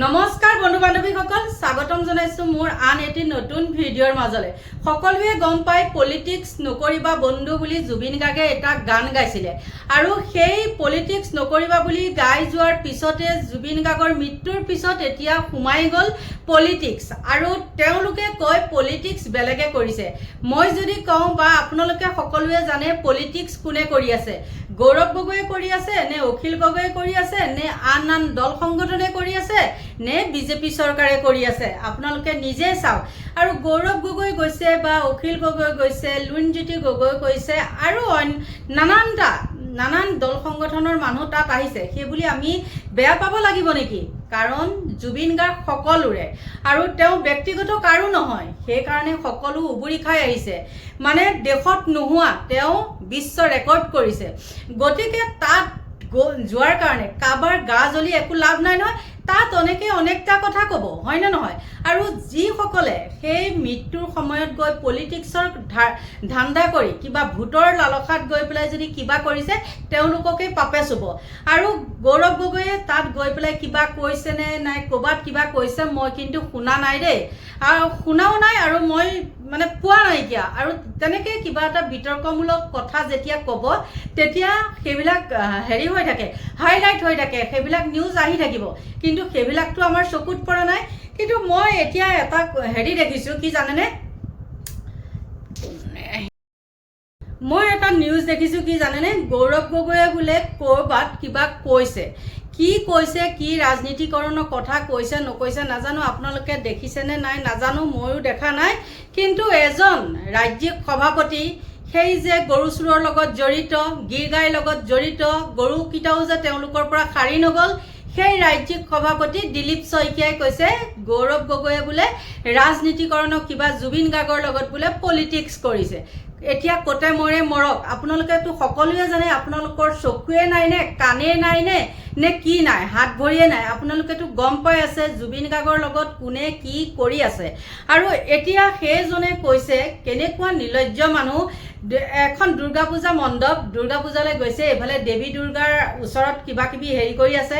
নমস্কাৰ বন্ধু বান্ধৱীসকল স্বাগতম জনাইছোঁ মোৰ আন এটি নতুন ভিডিঅ'ৰ মাজলৈ। সকলোৱে গম পাই পলিটিক্স নকৰিবা বন্ধু বুলি জুবিন গাৰ্গে এটা গান গাইছিলে। আৰু সেই পলিটিক্স নকৰিবা বুলি গাই যোৱাৰ পিছতে জুবিন গাৰ্গৰ মৃত্যুৰ পিছত এতিয়া সোমাই গ'ল পলিটিক্স আৰু তেওঁলোকে কয় পলিটিক্স বেলেগে কৰিছে। মই যদি কওঁ বা আপোনালোকে সকলোৱে জানে পলিটিক্স কোনে কৰি আছে? গৌৰৱ গগৈয়ে কৰি আছে নে অখিল গগৈয়ে কৰি আছে নে আন আন দল সংগঠনে কৰি আছে? নে বিজেপি চৰকাৰে কৰি আছে। আপোনালোকে নিজে চাওক। আৰু গৌৰৱ গগৈ গৈছে বা অখিল গগৈ গৈছে লুণজ্যোতি গগৈ গৈছে আৰু অইন নানানটা নানান দল সংগঠনৰ মানুহ তাত আহিছে। সেইবুলি আমি বেয়া পাব লাগিব নেকি? কাৰণ জুবিন গাৰ্গ সকলোৰে। আৰু তেওঁ ব্যক্তিগত কাৰো নহয় সেইকাৰণে সকলো উবুৰি খাই আহিছে। মানে দেশত নোহোৱা তেওঁ বিশ্ব ৰেকৰ্ড কৰিছে। গতিকে তাত যোৱাৰ কাৰণে কাৰোবাৰ গা জ্বলি একো লাভ নাই নহয় তাত অনেকে অনেকটা কথা ক'ব হয়নে নহয়? আৰু যিসকলে সেই মৃত্যুৰ সময়ত গৈ পলিটিক্সৰ ধান্দা কৰি কিবা ভোটৰ লালসাত গৈ পেলাই যদি কিবা কৰিছে তেওঁলোককেই পাপে চুব। আৰু গৌৰৱ গগৈয়ে তাত গৈ পেলাই কিবা কৈছেনে নাই ক'ৰবাত কিবা কৈছে মই কিন্তু শুনা নাই দেই। আৰু শুনাও নাই আৰু মই মানে পোৱা নাইকিয়া। আৰু তেনেকৈ কিবা এটা বিতৰ্কমূলক কথা যেতিয়া ক'ব তেতিয়া সেইবিলাক হেৰি হৈ থাকে হাইলাইট হৈ থাকে সেইবিলাক নিউজ আহি থাকিব। কিন্তু সেইবিলাকতো আমাৰ চকুত পৰা নাই। কিন্তু মই এতিয়া এটা হেৰি দেখিছোঁ কি জানেনে? মই এটা নিউজ দেখিছোঁ কি জানেনে? গৌৰৱ গগৈয়ে বোলে ক'ৰবাত কিবা কৈছে। কি কৈছে কি ৰাজনীতিকৰণৰ কথা কৈছে নকৈছে নাজানো আপোনালোকে দেখিছেনে নাই নাজানো ময়ো দেখা নাই। কিন্তু এজন ৰাজ্যিক সভাপতি সেই যে গৰু চোৰৰ লগত জড়িত গীৰ গাইৰ লগত জড়িত গৰুকেইটাও যে তেওঁলোকৰ পৰা সাৰি নগ'ল সেই ৰাজ্যিক সভাপতি দিলীপ শইকীয়াই কৈছে গৌৰৱ গগৈয়ে বোলে ৰাজনীতিকৰণক কিবা জুবিন গাৰ্গৰ লগত বোলে পলিটিক্স কৰিছে। এতিয়া কতে মৰে মৰক। আপোনালোকেতো সকলোৱে জানে আপোনালোকৰ চকুৱে নাই নে কাণে নাই নে কি নাই হাত ভৰিয়ে নাই। আপোনালোকেতো গম পাই আছে জুবিন গাৰ্গৰ লগত কোনে কি কৰি আছে। আৰু এতিয়া সেইজনে কৈছে কেনেকুৱা নিৰ্লজ্জ মানুহ এখন দুৰ্গা পূজা মণ্ডপ দুৰ্গা পূজালৈ গৈছে, এইফালে দেৱী দুৰ্গাৰ ওচৰত কিবা কিবি হেৰি কৰি আছে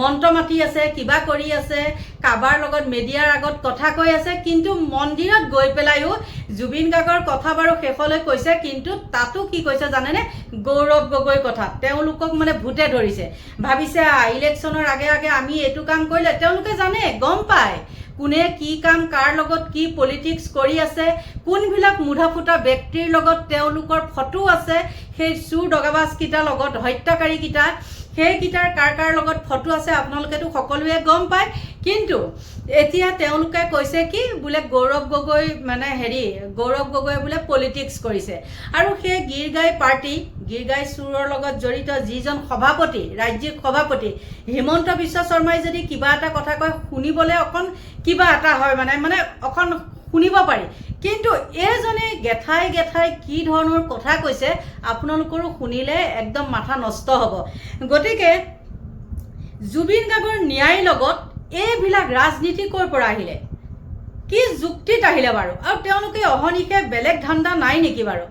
মন্ত্ৰ মাতি আছে, কিবা কৰি আছে কাৰোবাৰ লগত মেডিয়াৰ আগত কথা কৈ আছে, কিন্তু মন্দিৰত গৈ পেলাইও জুবিন গাৰ্গৰ কথা বাৰু শেষলৈ কৈছে, কিন্তু তাতো কি কৈছে জানেনে? গৌৰৱ গগৈৰ কথা। তেওঁলোকক মানে ভূতে ধৰিছে। ভাবিছে ইলেকশ্যনৰ আগে আগে আমি এইটো কাম কৰিলে তেওঁলোকে জানে, গম পায়। কোনে কি কাম, কাৰ লগত কি পলিটিক্স কৰি আছে, কোনবিলাক মুধা ফুটা ব্যক্তিৰ লগত তেওঁলোকৰ ফটো আছে, সেই চুৰ দগাবাজকেইটাৰ লগত হত্যাকাৰীকেইটা সেইকেইটাৰ কাৰ কাৰ লগত ফটো আছে আপোনালোকেতো সকলোৱে গম পায়। কিন্তু এতিয়া তেওঁলোকে কৈছে কি বোলে গৌৰৱ গগৈ মানে হেৰি গৌৰৱ গগৈয়ে বোলে পলিটিক্স কৰিছে। আৰু সেই গীৰ গাই পাৰ্টি গীৰ গাই চুৰৰ লগত জড়িত যিজন সভাপতি ৰাজ্যিক সভাপতি হিমন্ত বিশ্ব শৰ্মাই যদি কিবা এটা কথা কয় শুনিবলৈ অকণ কিবা এটা হয় মানে মানে অকণ শুনিব পাৰি। কিন্তু এইজনে গেঠাই গেঠাই কি ধৰণৰ কথা কৈছে, আপোনালোকৰো শুনিলে একদম মাথা নষ্ট হ'ব। গতিকে, জুবিন গাৰ্গৰ ন্যায়ৰ লগত এইবিলাক ৰাজনীতি ক'ৰ পৰা আহিলে? কি যুক্তিত আহিলে বাৰু? আৰু তেওঁলোকে অহনিশে বেলেগ ধান্দা নাই নেকি বাৰু?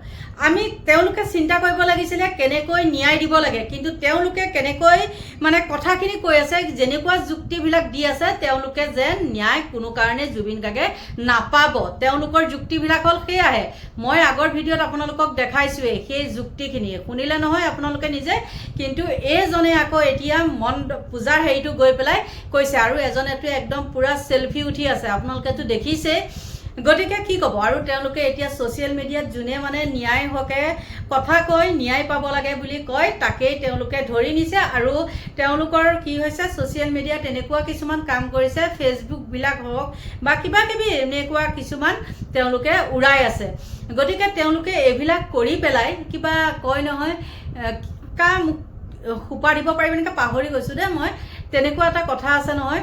আমি তেওঁলোকে চিন্তা কৰিব লাগিছিলে কেনেকৈ ন্যায় দিব লাগে, কিন্তু তেওঁলোকে কেনেকৈ মানে কথাখিনি কৈ আছে, যেনেকুৱা যুক্তিবিলাক দি আছে, তেওঁলোকে যেন ন্যায় কোনো কাৰণে জুবিন গাৰ্গে নাপাব। তেওঁলোকৰ যুক্তিবিলাক হ'ল সেয়াহে। মই আগৰ ভিডিঅ'ত আপোনালোকক দেখাইছোৱেই সেই যুক্তিখিনি শুনিলে নহয় আপোনালোকে নিজে, কিন্তু এইজনে আকৌ এতিয়া মন, পূজাৰ হেৰিটো গৈ পেলাই কৈছে আৰু এজনেতো একদম পূৰা চেলফি উঠি আছে। আপোনালোকেতো দেখিছে গতিকে কি ক'ব? আৰু তেওঁলোকে এতিয়া ছ'চিয়েল মিডিয়াত যোনে মানে ন্যায় হকে কথা কয় ন্যায় পাব লাগে বুলি কয় তাকেই তেওঁলোকে ধৰি নিছে আৰু তেওঁলোকৰ কি হৈছে ছ'চিয়েল মিডিয়াত এনেকুৱা কিছুমান কাম কৰিছে ফেচবুকবিলাক হওক বা কিবা কিবি এনেকুৱা কিছুমান তেওঁলোকে উৰাই আছে। গতিকে তেওঁলোকে এইবিলাক কৰি পেলাই কিবা কয় নহয় এ, কা মোক সোপা দিব পাৰিব নেকি? পাহৰি গৈছোঁ দেই মই। তেনেকুৱা এটা কথা আছে নহয়।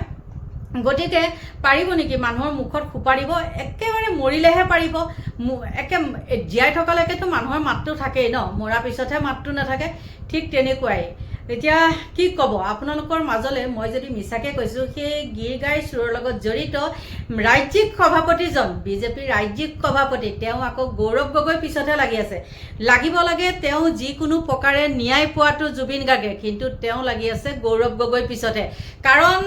গতিকে পাৰিব নেকি? মানুহৰ মুখত সোপাৰিব একেবাৰে মৰিলেহে পাৰিব। একে জীয়াই থকালৈকেতো মানুহৰ মাতটো থাকেই ন? মৰাৰ পিছতহে মাতটো নাথাকে। ঠিক তেনেকুৱাই। এতিয়া কি ক'ব? আপোনালোকৰ মাজলৈ মই যদি মিছাকৈ কৈছোঁ, সেই গীৰ গাই চোৰৰ লগত জড়িত ৰাজ্যিক সভাপতিজন, বিজেপিৰ ৰাজ্যিক সভাপতি, তেওঁ আকৌ গৌৰৱ গগৈ পিছতহে লাগি আছে। লাগিব লাগে তেওঁ যিকোনো প্ৰকাৰে ন্যায় পোৱাটো জুবিন গাৰ্গে, কিন্তু তেওঁ লাগি আছে গৌৰৱ গগৈ পিছতহে। কাৰণ,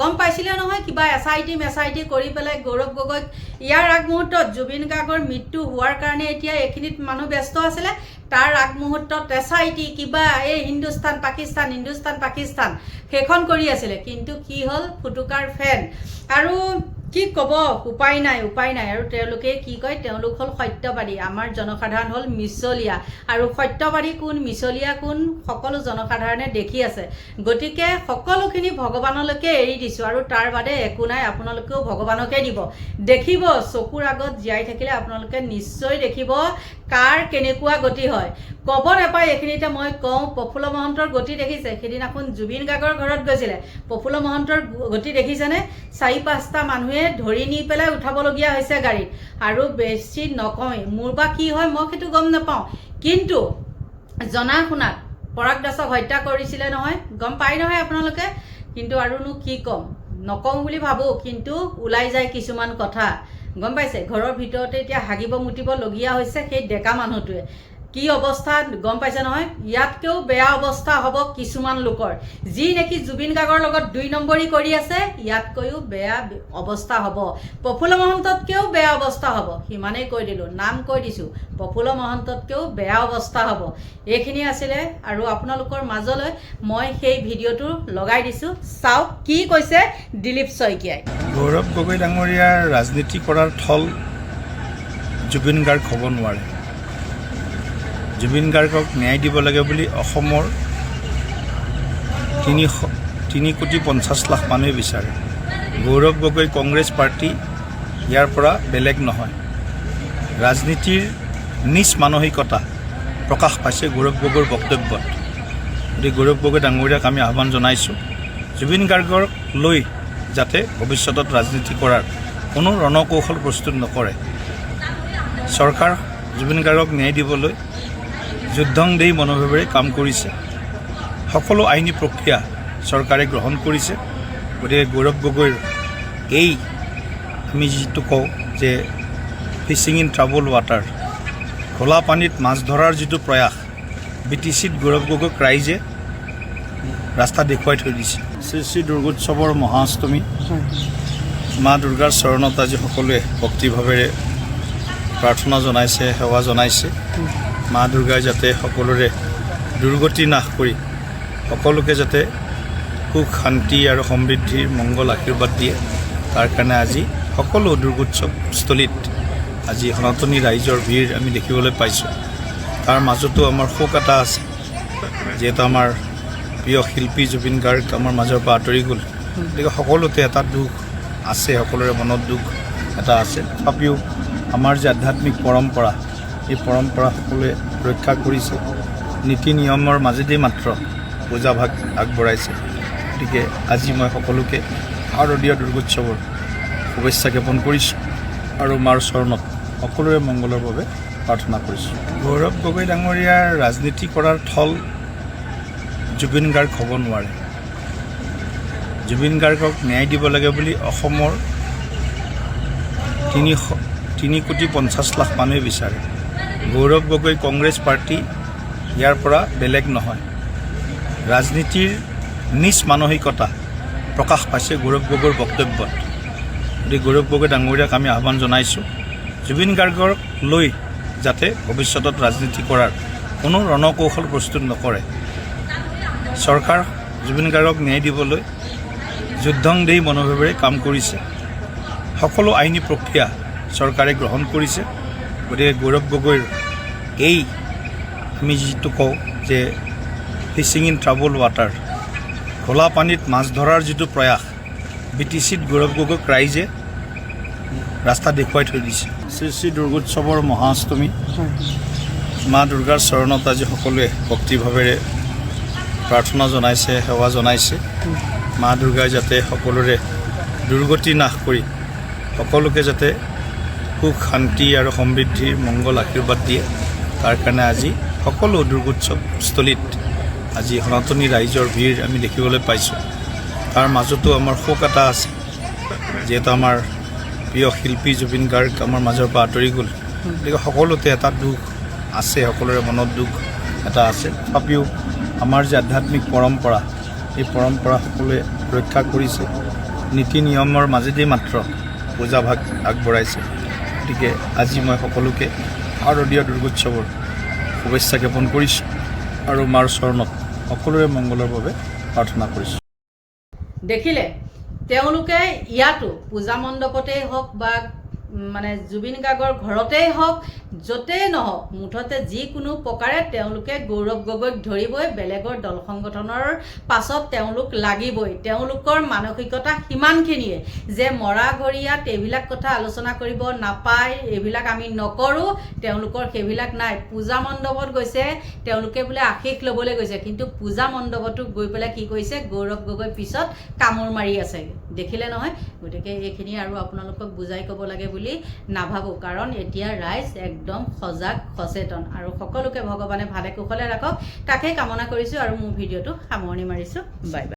গম পাইছিলে নহয়, কিবা এছ আই টি মেছ আই টি কৰি পেলাই গৌৰৱ গগৈক, ইয়াৰ আগমুহূৰ্তত জুবিন গাৰ্গৰ মৃত্যু হোৱাৰ কাৰণে এতিয়া এইখিনিত মানুহ ব্যস্ত আছিলে। তাৰ আগমুহূৰ্তত এছ আই টি কিবা এই হিন্দুস্তান পাকিস্তান হিন্দুস্তান পাকিস্তান সেইখন কৰি আছিলে। কিন্তু কি হ'ল? ফুটুকাৰ ফেন। আৰু কি ক'ব? উপায় নাই উপায় নাই। আৰু তেওঁলোকে কি কয়? তেওঁলোক হ'ল সত্যবাদী। আমাৰ জনসাধাৰণ হ'ল মিছলীয়া। আৰু সত্যবাদী কোন? মিছলীয়া কোন? সকলো জনসাধাৰণে দেখি আছে। গতিকে সকলোখিনি ভগৱানলৈকে এৰি দিছোঁ। আৰু তাৰ বাদে একো নাই। আপোনালোকেও ভগৱানকে দিব। দেখিব চকুৰ আগত জীয়াই থাকিলে আপোনালোকে নিশ্চয় দেখিব কাৰ কেনেকুৱা গতি হয়? ক'ব নাপায় এইখিনিতে মই কওঁ প্ৰফুল্ল মহন্তৰ গতি দেখিছে? সেইদিনাখন জুবিন গাৰ্গৰ ঘৰত গৈছিলে। প্ৰফুল্ল মহন্তৰ গতি দেখিছেনে? চাৰি পাঁচটা মানুহে ধৰি নি পেলাই উঠাবলগীয়া হৈছে গাড়ীত। আৰু বেছি নকওঁৱেই। মোৰ বা কি হয় মই সেইটো গম নাপাওঁ। কিন্তু জনা শুনাত পৰাগ দাসক হত্যা কৰিছিলে নহয়? গম পাই নহয় আপোনালোকে? কিন্তু আৰুনো কি ক'ম? নকওঁ বুলি ভাবোঁ কিন্তু ওলাই যায় কিছুমান কথা। গম পাইছে? ঘৰৰ ভিতৰতে এতিয়া হাগিব মুতিবলগীয়া হৈছে সেই ডেকা মানুহটোৱে। কি অৱস্থা গম পাইছে নহয়? ইয়াতকেও বেয়া অৱস্থা হ'ব কিছুমান লোকৰ। যি নেকি জুবিন গাৰ্গৰ লগত দুই নম্বৰী কৰি আছে ইয়াতকৈও বেয়া অৱস্থা হ'ব। প্ৰফুল্ল মহন্ততকৈও বেয়া অৱস্থা হ'ব। সিমানেই কৈ দিলোঁ নাম কৈ দিছোঁ। প্ৰফুল্ল মহন্ততকৈও বেয়া অৱস্থা হ'ব। এইখিনি আছিলে আৰু আপোনালোকৰ মাজলৈ মই সেই ভিডিঅ'টো লগাই দিছোঁ। চাওক কি কৈছে দিলীপ শইকীয়াই। গৌৰৱ গগৈ ডাঙৰীয়াৰ ৰাজনীতি কৰাৰ থল জুবিন গাৰ্গ হ'ব নোৱাৰে। জুবিন গাৰ্গক ন্যায় দিব লাগে বুলি অসমৰ তিনিশ তিনি কোটি পঞ্চাছ লাখ মানুহে বিচাৰে। গৌৰৱ গগৈ কংগ্ৰেছ পাৰ্টি ইয়াৰ পৰা বেলেগ নহয়। ৰাজনীতিৰ নিজ মানসিকতা প্ৰকাশ পাইছে গৌৰৱ গগৈৰ বক্তব্যত। গতিকে গৌৰৱ গগৈ ডাঙৰীয়াক আমি আহ্বান জনাইছোঁ। জুবিন গাৰ্গক লৈ যাতে ভৱিষ্যতত ৰাজনীতি কৰাৰ কোনো ৰণকৌশল প্ৰস্তুত নকৰে। চৰকাৰ জুবিন গাৰ্গক ন্যায় দিবলৈ দেই মনোভাৱেৰে কাম কৰিছে। সকলো আইনী প্ৰক্ৰিয়া চৰকাৰে গ্ৰহণ কৰিছে। গতিকে গৌৰৱ গগৈৰ এই আমি যিটো কওঁ যে ফিচিং ইন ট্ৰাবল ৱাটাৰ খোলা পানীত মাছ ধৰাৰ যিটো প্ৰয়াস বি টি গৌৰৱ গগৈক ৰাইজে ৰাস্তা দেখুৱাই থৈ দিছে। শ্ৰী শ্ৰী দুৰ্গোৎসৱৰ মহাষ্টমী। মা দুৰ্গাৰ চৰণত আজি সকলোৱে ভক্তিভাৱেৰে প্ৰাৰ্থনা জনাইছে, সেৱা জনাইছে। মা দুৰ্গাই যাতে সকলোৰে দুৰ্গতি নাশ কৰি সকলোকে যাতে সুখ, শান্তি আৰু সমৃদ্ধিৰ মংগল আশীৰ্বাদ দিয়ে, তাৰ কাৰণে আজি সকলো দুৰ্গোৎসৱস্থলীত আজি সনাতনী ৰাইজৰ ভিৰ আমি দেখিবলৈ পাইছোঁ। তাৰ মাজতো আমাৰ শোক এটা আছে, যিহেতু আমাৰ প্ৰিয় শিল্পী জুবিন গাৰ্গ আমাৰ মাজৰ পৰা আঁতৰি গ'ল। গতিকে সকলোতে এটা দুখ আছে, সকলোৰে মনত দুখ এটা আছে। তথাপিও আমাৰ যে আধ্যাত্মিক পৰম্পৰা, এই পৰম্পৰা সকলোৱে ৰক্ষা কৰিছে। নীতি নিয়মৰ মাজেদি মাত্ৰ পূজা ভাগ আগবঢ়াইছে। গতিকে আজি মই সকলোকে শাৰদীয় দুৰ্গোৎসৱৰ শুভেচ্ছা জ্ঞাপন কৰিছোঁ আৰু মাৰ চৰণত সকলোৰে মংগলৰ বাবে প্ৰাৰ্থনা কৰিছোঁ। গৌৰৱ গগৈ ডাঙৰীয়াৰ ৰাজনীতি কৰাৰ থল জুবিন গাৰ্গ হ'ব নোৱাৰে। জুবিন গাৰ্গক ন্যায় দিব লাগে বুলি অসমৰ তিনিশ তিনি কোটি পঞ্চাছ লাখ মানুহে বিচাৰে। গৌৰৱ গগৈ কংগ্ৰেছ পাৰ্টি ইয়াৰ পৰা বেলেগ নহয়। ৰাজনীতিৰ নিজ মানসিকতা প্ৰকাশ পাইছে গৌৰৱ গগৈৰ বক্তব্যত। গতিকে গৌৰৱ গগৈ ডাঙৰীয়াক আমি আহ্বান জনাইছোঁ, জুবিন গাৰ্গক লৈ যাতে ভৱিষ্যতত ৰাজনীতি কৰাৰ কোনো ৰণকৌশল প্ৰস্তুত নকৰে। চৰকাৰ জুবিন গাৰ্গক ন্যায় দিবলৈ যুদ্ধং দেই মনোভাৱেৰে কাম কৰিছে। সকলো আইনী প্ৰক্ৰিয়া চৰকাৰে গ্ৰহণ কৰিছে। গতিকে গৌৰৱ গগৈৰ এই আমি যিটো কওঁ যে ফিচিং ইন ট্ৰাবল ৱাটাৰ খোলা পানীত মাছ ধৰাৰ যিটো প্ৰয়াস বি টি গৌৰৱ গগৈক ৰাইজে ৰাস্তা দেখুৱাই থৈ দিছে। শ্ৰী শ্ৰী দুৰ্গোৎসৱৰ মহাষ্টমী, মা দুৰ্গাৰ চৰণত আজি সকলোৱে ভক্তিভাৱেৰে প্ৰাৰ্থনা জনাইছে, সেৱা জনাইছে। মা দুৰ্গাই যাতে সকলোৰে দুৰ্গতি নাশ কৰি সকলোকে যাতে সুখ, শান্তি আৰু সমৃদ্ধিৰ মংগল আশীৰ্বাদ দিয়ে, তাৰ কাৰণে আজি সকলো দুৰ্গোৎসৱস্থলীত আজি সনাতনী ৰাইজৰ ভিৰ আমি দেখিবলৈ পাইছোঁ। তাৰ মাজতো আমাৰ শোক এটা আছে, যিহেতু আমাৰ প্ৰিয় শিল্পী জুবিন গাৰ্গ আমাৰ মাজৰ পৰা আঁতৰি গ'ল। গতিকে সকলোতে এটা দুখ আছে, সকলোৰে মনত দুখ এটা আছে। তথাপিও আমাৰ যে আধ্যাত্মিক পৰম্পৰা, এই পৰম্পৰা সকলোৱে ৰক্ষা কৰিছে, নীতি নিয়মৰ মাজেদি মাত্ৰ পূজাভাগ আগবঢ়াইছে। গতিকে আজি মই সকলোকে শাৰদীয় দুৰ্গোৎসৱৰ শুভেচ্ছা জ্ঞাপন কৰিছোঁ আৰু মাৰ চৰণত সকলোৰে মংগলৰ বাবে প্ৰাৰ্থনা কৰিছোঁ। দেখিলে, তেওঁলোকে ইয়াতো পূজা মণ্ডপতেই হওক বা মানে জুবিন গাৰ্গৰ ঘৰতেই হওক য'তেই নহওক মুঠতে যিকোনো প্ৰকাৰে তেওঁলোকে গৌৰৱ গগৈক ধৰিবই বেলেগৰ দল সংগঠনৰ পাছত তেওঁলোক লাগিবই। তেওঁলোকৰ মানসিকতা সিমানখিনিয়ে যে মৰা ঘৰীয়াত এইবিলাক কথা আলোচনা কৰিব নাপায় এইবিলাক আমি নকৰোঁ তেওঁলোকৰ সেইবিলাক নাই। পূজা মণ্ডপত গৈছে তেওঁলোকে বোলে আশীষ ল'বলৈ গৈছে কিন্তু পূজা মণ্ডপতো গৈ পেলাই কি কৰিছে গৌৰৱ গগৈ পিছত কামোৰ মাৰি আছে দেখিলে নহয়? গতিকে এইখিনি আৰু আপোনালোকক বুজাই ক'ব লাগে বুলি নাভাবোঁ। কাৰণ এতিয়া ৰাইজ একদম সজাগ, সচেতন। আৰু সকলোকে ভগৱানে ভালে কুশলে ৰাখক। তাকে কামনা কৰিছোঁ আৰু মোৰ ভিডিঅ'টো সামৰণি মাৰিছোঁ। Bye bye